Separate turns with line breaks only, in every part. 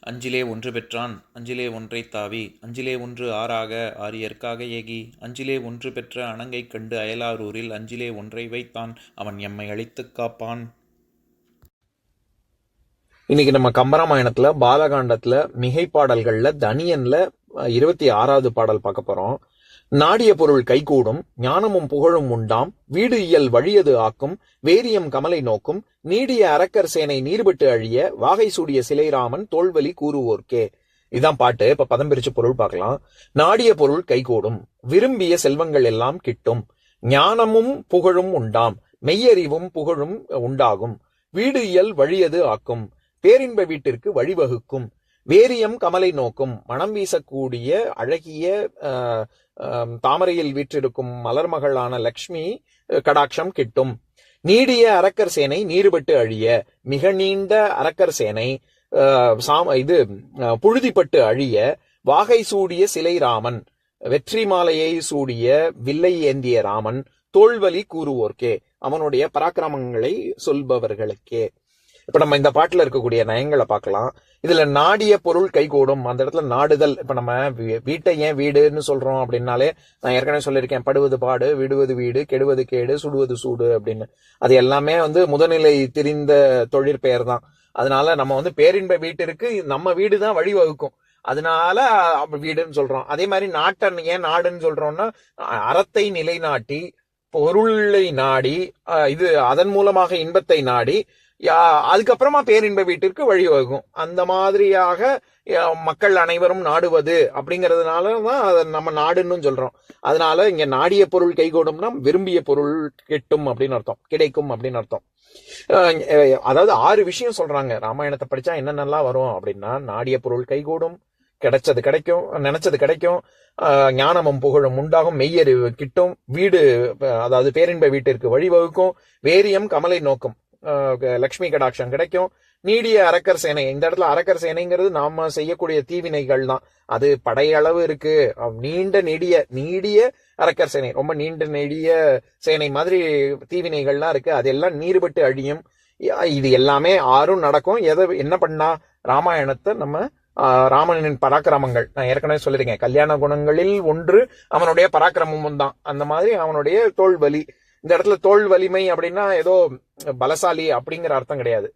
அஞ்சிலே ஒன்று பெற்றான் அஞ்சிலே ஒன்றை தாவி அஞ்சிலே ஒன்று ஆறாக ஆரியற்காக ஏகி அஞ்சிலே ஒன்று பெற்ற அணங்கை கண்டு அயலாரூரில் அஞ்சிலே ஒன்றை வைத்தான் அவன் எம்மை அழித்துக் காப்பான்.
இன்னைக்கு நம்ம கம்பராமாயணத்துல பாலகாண்டத்துல மிகை பாடல்கள்ல தனியன்ல இருபத்தி ஆறாவது பாடல் பார்க்க போறோம். நாடிய பொருள் கைகூடும் ஞானமும் புகழும் உண்டாம். வீடு இயல் வழியது ஆக்கும் வேரியம் கமலை நோக்கும். நீடிய அரக்கர் சேனை நீர்விட்டு அழிய வாகை சூடிய சிலைராமன் தோல்வலி கூறுவோர்க்கே. இதான் பாட்டு. இப்ப பதம் பிரிச்சு பொருள் பார்க்கலாம். நாடிய பொருள் கைகூடும். விரும்பிய செல்வங்கள் எல்லாம் கிட்டும். ஞானமும் புகழும் உண்டாம். மெய்யறிவும் புகழும் உண்டாகும். வீடு இயல் வழியது ஆக்கும். பேரின்ப வீட்டிற்கு வழிவகுக்கும். வேரியம் கமலை நோக்கும். மனம் வீசக்கூடிய அழகிய ஆஹ், தாமரையில் வீற்றிருக்கும் மலர்மகளான லக்ஷ்மி கடாட்சம் கிட்டும். நீடிய அரக்கர் சேனை நீர்பட்டு அழிய. மிக நீண்ட அரக்கர் சேனை ஆஹ், சாம இது புழுதிப்பட்டு அழிய. வாகை சூடிய சிலை ராமன். வெற்றி மாலையை சூடிய வில்லை ஏந்திய ராமன். தோல்வலி கூறுவோர்க்கே. அவனுடைய பராக்கிரமங்களை சொல்பவர்களுக்கே. இப்ப நம்ம இந்த பாட்டுல இருக்கக்கூடிய நயங்களை பார்க்கலாம். இதுல நாடிய பொருள் கைகூடும். அந்த இடத்துல நாடுதல். இப்ப நம்ம வீ- வீட்டை ஏன் வீடுன்னு சொல்றோம் அப்படின்னாலே நான் ஏற்கனவே சொல்லியிருக்கேன் படுவது பாடு விடுவது வீடு கெடுவது கேடு சுடுவது சூடு அப்படின்னு. அது எல்லாமே வந்து முதநிலை தெரிந்த தொழிற்பெயர் தான் அதனால நம்ம வந்து பேரின்ப வீட்டிற்கு நம்ம வீடு தான் வழிவகுக்கும். அதனால வீடுன்னு சொல்றோம். அதே மாதிரி நாட்டன் ஏன் நாடுன்னு சொல்றோம்னா அறத்தை நிலைநாட்டி பொருளை நாடி அஹ், இது அதன் மூலமாக இன்பத்தை நாடி அதுக்கப்புறமா பேரின்ப வீட்டிற்கு வழிவகுக்கும். அந்த மாதிரியாக மக்கள் அனைவரும் நாடுவது அப்படிங்கறதுனால தான் அதை நம்ம நாடுன்னு சொல்றோம். அதனால இங்க நாடிய பொருள் கைகூடும்னா விரும்பிய பொருள் கிட்டும் அப்படின்னு அர்த்தம். கிடைக்கும் அப்படின்னு அர்த்தம். அதாவது ஆறு விஷயம் சொல்றாங்க. ராமாயணத்தை படிச்சா என்னென்னலாம் வரும் அப்படின்னா நாடிய பொருள் கைகூடும் கிடைச்சது கிடைக்கும் நினைச்சது கிடைக்கும் ஞானமும் புகழும் உண்டாகும் மெய்யறிவு கிட்டும் வீடு அதாவது பேரின்ப வீட்டிற்கு வழிவகுக்கும் வேரியம் கமலை நோக்கும். லக்ஷ்மி கடாட்சம் கிடைக்கும். நீடிய அரக்கர் சேனை இந்த இடத்துல அரக்கர் சேனைங்கிறது நாம செய்யக்கூடிய தீவினைகள் தான் அது படையளவு இருக்கு. நீண்ட நெடிய நீடிய அரக்கர் சேனை ரொம்ப நீண்ட நெடிய சேனை மாதிரி தீவினைகள்லாம் இருக்கு. அதெல்லாம் நீர்பட்டு அழியும். இது எல்லாமே ஆறும் நடக்கும். எதை என்ன பண்ணா ராமாயணத்தை நம்ம ராமனின் பராக்கிரமங்கள். நான் ஏற்கனவே சொல்லிருக்கேன் கல்யாண குணங்களில் ஒன்று அவனுடைய பராக்கிரமமும் தான். அந்த மாதிரி அவனுடைய தோல் வலி இந்த இடத்துல தோல் வலிமை அப்படின்னா ஏதோ பலசாலி அப்படிங்கிற அர்த்தம் கிடையாது.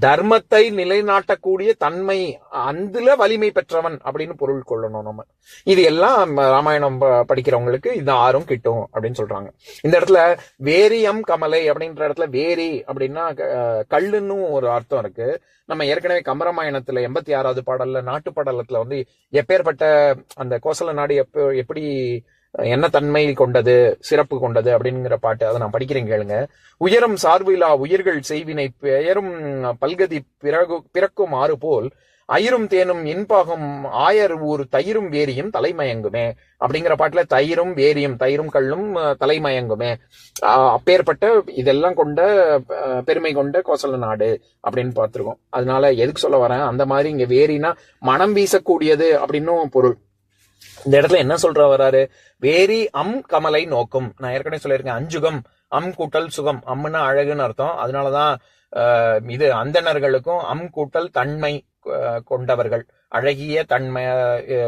தர்மத்தை நிலைநாட்டக்கூடிய தன்மை அந்தல வலிமை பெற்றவன் அப்படின்னு பொருள் கொள்ளணும் நம்ம. இது எல்லாம் ராமாயணம் ப- படிக்கிறவங்களுக்கு இது ஆறும் கிட்டும் அப்படின்னு சொல்றாங்க. இந்த இடத்துல வேரியம் கமலை அப்படின்ற இடத்துல வேரி அப்படின்னா கல்லுன்னு ஒரு அர்த்தம் இருக்கு. நம்ம ஏற்கனவே கம்பராமாயணத்துல எண்பத்தி ஆறாவது பாடல்ல நாட்டு பாடலத்துல வந்து எப்பேற்பட்ட அந்த கோசல நாடு எப்ப எப்படி என்ன தன்மை கொண்டது சிறப்பு கொண்டது அப்படிங்கிற பாட்டு அதை நான் படிக்கிறேன் கேளுங்க. உயரம் சார்பிலா உயிர்கள் செய்வினை பெயரும் பல்கதி பிறகு பிறக்கும் ஆறு போல் அயிரும் தேனும் இன்பாகும் ஆயர் ஊர் தயிரும் வேரியும் தலைமயங்குமே அப்படிங்கிற பாட்டுல தயிரும் வேரியும் தயிரும் கல்லும் தலைமயங்குமே. அப்பேற்பட்ட இதெல்லாம் கொண்ட பெருமை கொண்ட கோசல நாடு அப்படின்னு பார்த்திருக்கோம். அதனால எதுக்கு சொல்ல வரேன்? அந்த மாதிரி இங்க வேரினா மனம் வீசக்கூடியது அப்படின்னும் பொருள். இந்த இடத்துல என்ன சொல்ற வராரு? வேரி அம் கமலை நோக்கும். நான் ஏற்கனவே சொல்லியிருக்கேன் அஞ்சுகம் அம் கூட்டல் சுகம். அம்னா அழகுன்னு அர்த்தம். அதனாலதான் ஆஹ், இது அந்தணர்களுக்கும் அம் கூட்டல் தன்மை கொண்டவர்கள். அழகிய தன்மை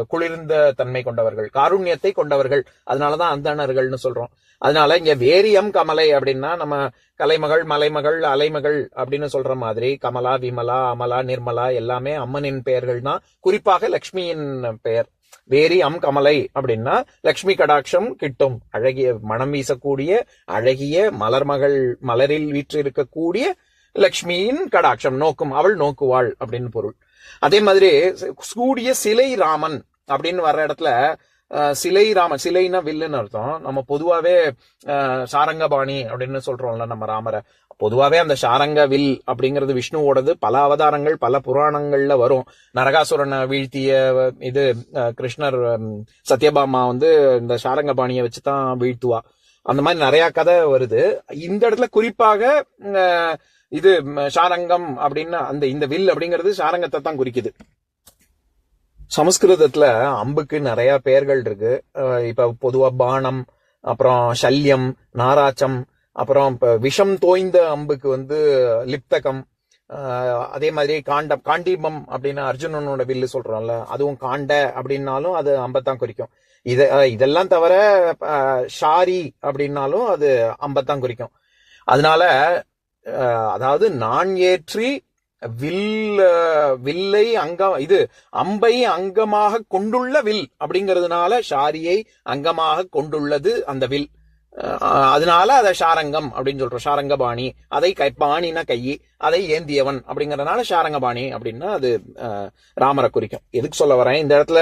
குளிர்ந்த தன்மை கொண்டவர்கள். காருண்யத்தை கொண்டவர்கள். அதனாலதான் அந்தணர்கள்னு சொல்றோம். அதனால இங்க வேரியம் கமலை அப்படின்னா நம்ம கலைமகள் மலைமகள் அலைமகள் அப்படின்னு சொல்ற மாதிரி கமலா விமலா அமலா நிர்மலா எல்லாமே அம்மனின் பெயர்கள் தான் குறிப்பாக லக்ஷ்மியின் பெயர். வேரி அம் கமலை அப்படின்னா லக்ஷ்மி கடாட்சம் கிட்டும். அழகிய மனம் வீசக்கூடிய அழகிய மலர்மகள் மலரில் வீற்றிருக்கக்கூடிய லக்ஷ்மியின் கடாட்சம் நோக்கும் அவள் நோக்குவாள் அப்படின்னு பொருள். அதே மாதிரி கூடிய சிலை ராமன் அப்படின்னு வர்ற இடத்துல சிலை ராமன் சிலைனா வில்லுன்னு அர்த்தம். நம்ம பொதுவாவே சாரங்கபாணி அப்படின்னு சொல்றோம்ல நம்ம ராமரை. பொதுவாவே அந்த சாரங்க வில் அப்படிங்கிறது விஷ்ணுவோடது பல அவதாரங்கள் பல புராணங்கள்ல வரும். நரகாசுரனை வீழ்த்திய இது அஹ், கிருஷ்ணர் சத்யபாமா வந்து இந்த சாரங்கபாணியை வச்சு தான் வீழ்த்துவா. அந்த மாதிரி நிறைய கதை வருது. இந்த இடத்துல குறிப்பாக அஹ், இது சாரங்கம் ஷாரங்கம் அப்படின்னு அந்த இந்த வில் அப்படிங்கிறது சாரங்கத்தை தான் குறிக்குது. சமஸ்கிருதத்துல அம்புக்கு நிறைய பெயர்கள் இருக்கு. இப்ப பொதுவா பானம் அப்புறம் சல்யம் நாராச்சம் அப்புறம் இப்ப விஷம் தோய்ந்த அம்புக்கு வந்து லிப்தகம் அதே மாதிரி காண்டம் காண்டீபம் அப்படின்னு அர்ஜுனனோட வில்லு சொல்றோம்ல அதுவும் காண்ட அப்படின்னாலும் அது அம்பத்தான் குறிக்கும். இத இதெல்லாம் தவிர ஷாரி அப்படின்னாலும் அது அம்பத்தான் குறிக்கும். அதனால அதாவது நான் ஏற்றி வில் வில்லை அங்கம் இது அம்பை அங்கமாக கொண்டுள்ள வில் அப்படிங்கிறதுனால ஷாரியை அங்கமாக கொண்டுள்ளது அந்த வில். அதனால அதை ஷாரங்கம் அப்படின்னு சொல்றோம். ஷாரங்கபாணி. அதை கை பாணினா கை அதை ஏந்தியவன் அப்படிங்கறதுனால ஷாரங்கபாணி அப்படின்னா அது அஹ், ராமரை குறிக்கும். எதுக்கு சொல்ல வரேன்? இந்த இடத்துல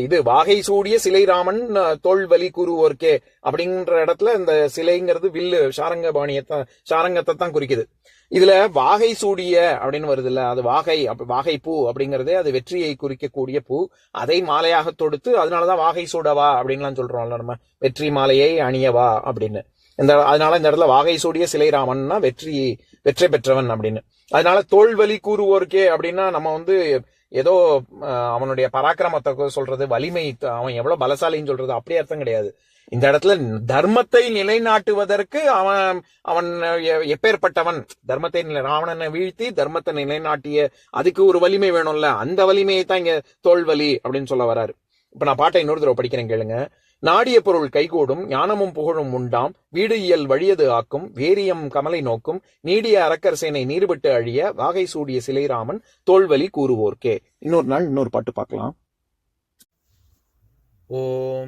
இது வாகை சூடிய சிலை ராமன் அஹ், தோள்வலி கூறுவோர்க்கே அப்படின்ற இடத்துல இந்த சிலைங்கிறது வில்லு ஷாரங்கபாணியத்தான் ஷாரங்கத்தை தான் குறிக்குது. இதுல வாகை சூடிய அப்படின்னு வருது இல்ல அது வாகை வாகை பூ அப்படிங்கறதே அது வெற்றியை குறிக்கக்கூடிய பூ. அதை மாலையாக தொடுத்து அதனாலதான் வாகை சூடவா அப்படின்லாம் சொல்றோம்ல நம்ம. வெற்றி மாலையை அணியவா அப்படின்னு. இந்த அதனால இந்த இடத்துல வாகை சூடிய சிலைராமன்னா வெற்றி வெற்றி பெற்றவன் அப்படின்னு. அதனால தோல்வலி கூறுவோருக்கே அப்படின்னா நம்ம வந்து ஏதோ அவனுடைய பராக்கிரமத்தை சொல்றது வலிமை அவன் எவ்வளவு பலசாலின்னு சொல்றது அப்படி அர்த்தம் கிடையாது. இந்த இடத்துல தர்மத்தை நிலைநாட்டுவதற்கு அவன் அவன் எப்பேற்பட்டவன். தர்மத்தை நிலை- ராவணனை வீழ்த்தி தர்மத்தை நிலைநாட்டிய அதுக்கு ஒரு வலிமை வேணும்ல அந்த வலிமையை தான் இங்க தோல்வலி அப்படின்னு சொல்ல வராரு. இப்ப நான் பாட்டை இன்னொரு தடவை படிக்கிறேன் கேளுங்க. நாடிய பொருள் கைகூடும் ஞானமும் புகழும் உண்டாம் வீடு இயல் வழியது ஆக்கும் வேரியம் கமலை நோக்கும் நீடிய அரக்கர் சேனை நீர்விட்டு அழிய வாகை சூடிய சிலைராமன் தோல்வலி கூறுவோர்க்கே இன்னொரு நாள் இன்னொரு பாட்டு பார்க்கலாம்
ॐ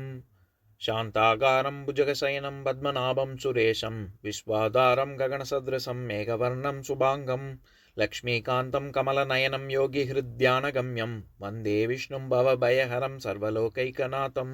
शान्ताकारं भुजगशयनं पद्मनाभं सुरेशं विश्वाधारं गगनसदृशं मेघवर्णं शुभाङ्गं लक्ष्मीकान्तं कमलनयनं योगिहृद्यानगम्यं वन्दे विष्णुं भवभयहरं सर्वलोकैकनाथम्